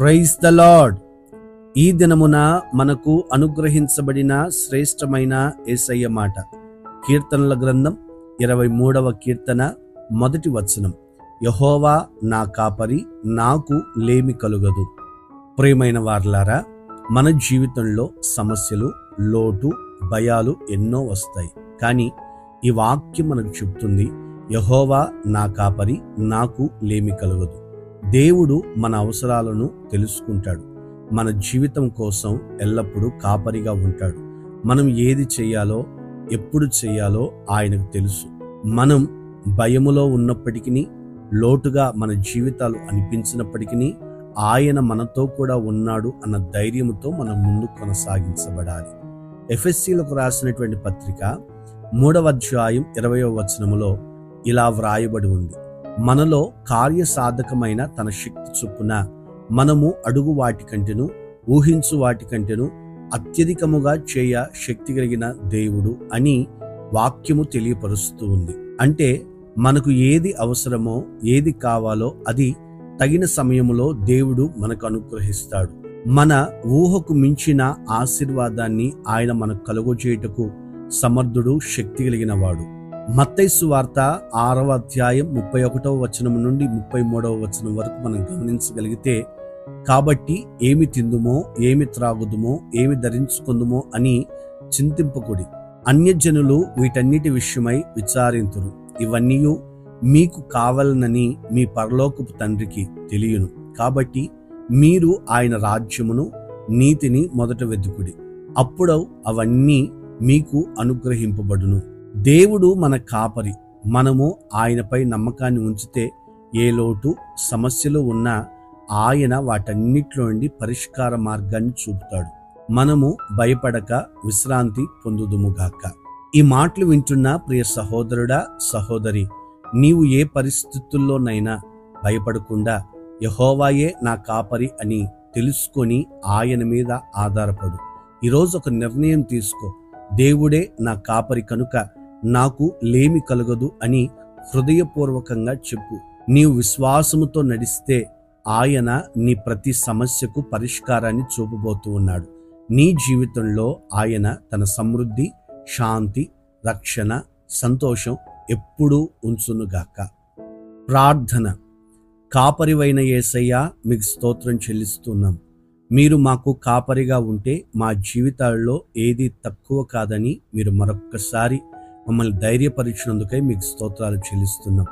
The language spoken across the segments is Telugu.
Praise the lord. ఈ దినమున మనకు అనుగ్రహించబడిన శ్రేష్టమైన ఏసయ్య మాట. కీర్తనల గ్రంథం ఇరవై మూడవ కీర్తన మొదటి వచనం. యహోవా నా కాపరి నాకు లేమి కలుగదు. ప్రియమైన వార్లారా మన జీవితంలో సమస్యలు లోటు భయాలు ఎన్నో వస్తాయి. కానీ ఈ వాక్యం మనకు చెప్తుంది యహోవా నా కాపరి నాకు లేమి కలుగదు. దేవుడు మన అవసరాలను తెలుసుకుంటాడు. మన జీవితం కోసం ఎల్లప్పుడూ కాపరిగా ఉంటాడు. మనం ఏది చేయాలో ఎప్పుడు చేయాలో ఆయనకు తెలుసు. మనం భయములో ఉన్నప్పటికీ లోటుగా మన జీవితాలు అనిపించినప్పటికీ ఆయన మనతో కూడా ఉన్నాడు అన్న ధైర్యంతో మనం ముందు కొనసాగించబడాలి. ఎఫ్ఎస్సీలకు రాసినటువంటి పత్రిక మూడవ అధ్యాయం ఇరవయో వచనములో ఇలా వ్రాయబడి ఉంది. మనలో కార్యసాధకమైన తన శక్తి చొప్పున మనము అడుగు వాటికంటెను ఊహించు వాటికంటెనూ అత్యధికముగా చేయ శక్తి కలిగిన దేవుడు అని వాక్యము తెలియపరుస్తూ ఉంది. అంటే మనకు ఏది అవసరమో ఏది కావాలో అది తగిన సమయములో దేవుడు మనకు అనుగ్రహిస్తాడు. మన ఊహకు మించిన ఆశీర్వాదాన్ని ఆయన మనకు కలుగజేయుటకు సమర్థుడు శక్తి కలిగిన వాడు. మత్తైసు వార్త ఆరవ అధ్యాయం ముప్పై ఒకటవ వచనం నుండి ముప్పై మూడవ వచనం వరకు మనం గమనించగలిగితే కాబట్టి ఏమి తిందుమో ఏమి త్రాగుదుమో ఏమి ధరించుకుందుమో అని చింతింపకుడి. అన్యజనులు వీటన్నిటి విషయమై విచారింతురు. ఇవన్నీ మీకు కావాలనని మీ పరలోకపు తండ్రికి తెలియను. కాబట్టి మీరు ఆయన రాజ్యమును నీతిని మొదట వెతుకుడి. అప్పుడు అవన్నీ మీకు అనుగ్రహింపబడును. దేవుడు మన కాపరి. మనము ఆయనపై నమ్మకాన్ని ఉంచితే ఏ లోటు సమస్యలు ఉన్నా ఆయన వాటన్నిటిలో నుండి పరిష్కార మార్గాన్ని చూపుతాడు. మనము భయపడక విశ్రాంతి పొందుదుముగాక ఈ మాటలు వింటున్న ప్రియ సహోదరుడా సహోదరి నీవు ఏ పరిస్థితుల్లోనైనా భయపడకుండా యహోవాయే నా కాపరి అని తెలుసుకొని ఆయన మీద ఆధారపడు. ఈరోజు ఒక నిర్ణయం తీసుకో. దేవుడే నా కాపరి కనుక నాకు లేమి కలగదు అని హృదయపూర్వకంగా చెప్పు. నీవు విశ్వాసముతో నడిస్తే ఆయన నీ ప్రతి సమస్యకు పరిష్కారాన్ని చూపబోతూ ఉన్నాడు. నీ జీవితంలో ఆయన తన సమృద్ధి శాంతి రక్షణ సంతోషం ఎప్పుడూ ఉంచునుగాక. ప్రార్థన. కాపరివైన యేసయ్య మీకు స్తోత్రం చెల్లిస్తున్నాం. మీరు మాకు కాపరిగా ఉంటే మా జీవితాల్లో ఏది తక్కువ కాదని మీరు మరొక్కసారి మమ్మల్ని ధైర్యపరిచినందుకై మీకు స్తోత్రాలు చెల్లిస్తున్నాం.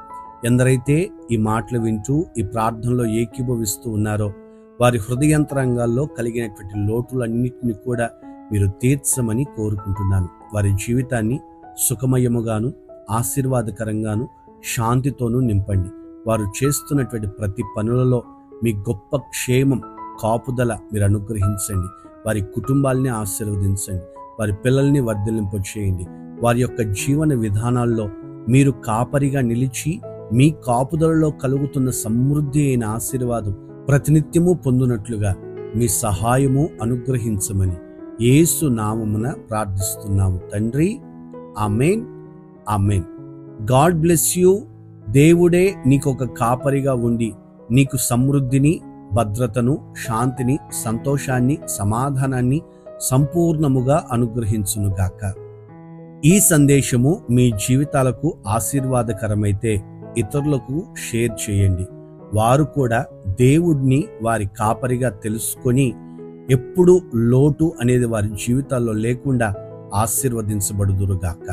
ఎందరైతే ఈ మాటలు వింటూ ఈ ప్రార్థనలో ఏకీభవిస్తూ ఉన్నారో వారి హృదయంతరంగాల్లో కలిగినటువంటి లోటులన్నింటినీ కూడా మీరు తీర్చమని కోరుకుంటున్నాను. వారి జీవితాన్ని సుఖమయముగాను ఆశీర్వాదకరంగాను శాంతితోనూ నింపండి. వారు చేస్తున్నటువంటి ప్రతి పనులలో మీ గొప్ప క్షేమం కాపుదల మీరు అనుగ్రహించండి. వారి కుటుంబాల్ని ఆశీర్వదించండి. వారి పిల్లల్ని వర్ధలింప చేయండి వారి యొక్క జీవన విధానాల్లో మీరు కాపరిగా నిలిచి మీ కాపుదలలో కలుగుతున్న సమృద్ధి అయిన ఆశీర్వాదం ప్రతినిత్యము పొందునట్లుగా మీ సహాయము అనుగ్రహించమని యేసు నామమున ప్రార్థిస్తున్నాము తండ్రి. Amen. Amen. God bless you. దేవుడే నీకు ఒక కాపరిగా ఉండి నీకు సమృద్ధిని భద్రతను శాంతిని సంతోషాన్ని సమాధానాన్ని సంపూర్ణముగా అనుగ్రహించునుగాక. ఈ సందేశము మీ జీవితాలకు ఆశీర్వాదకరమైతే ఇతరులకు షేర్ చేయండి. వారు కూడా దేవుడిని వారి కాపరిగా తెలుసుకొని ఎప్పుడు లోటు అనేది వారి జీవితాల్లో లేకుండా ఆశీర్వదించబడుదురుగాక.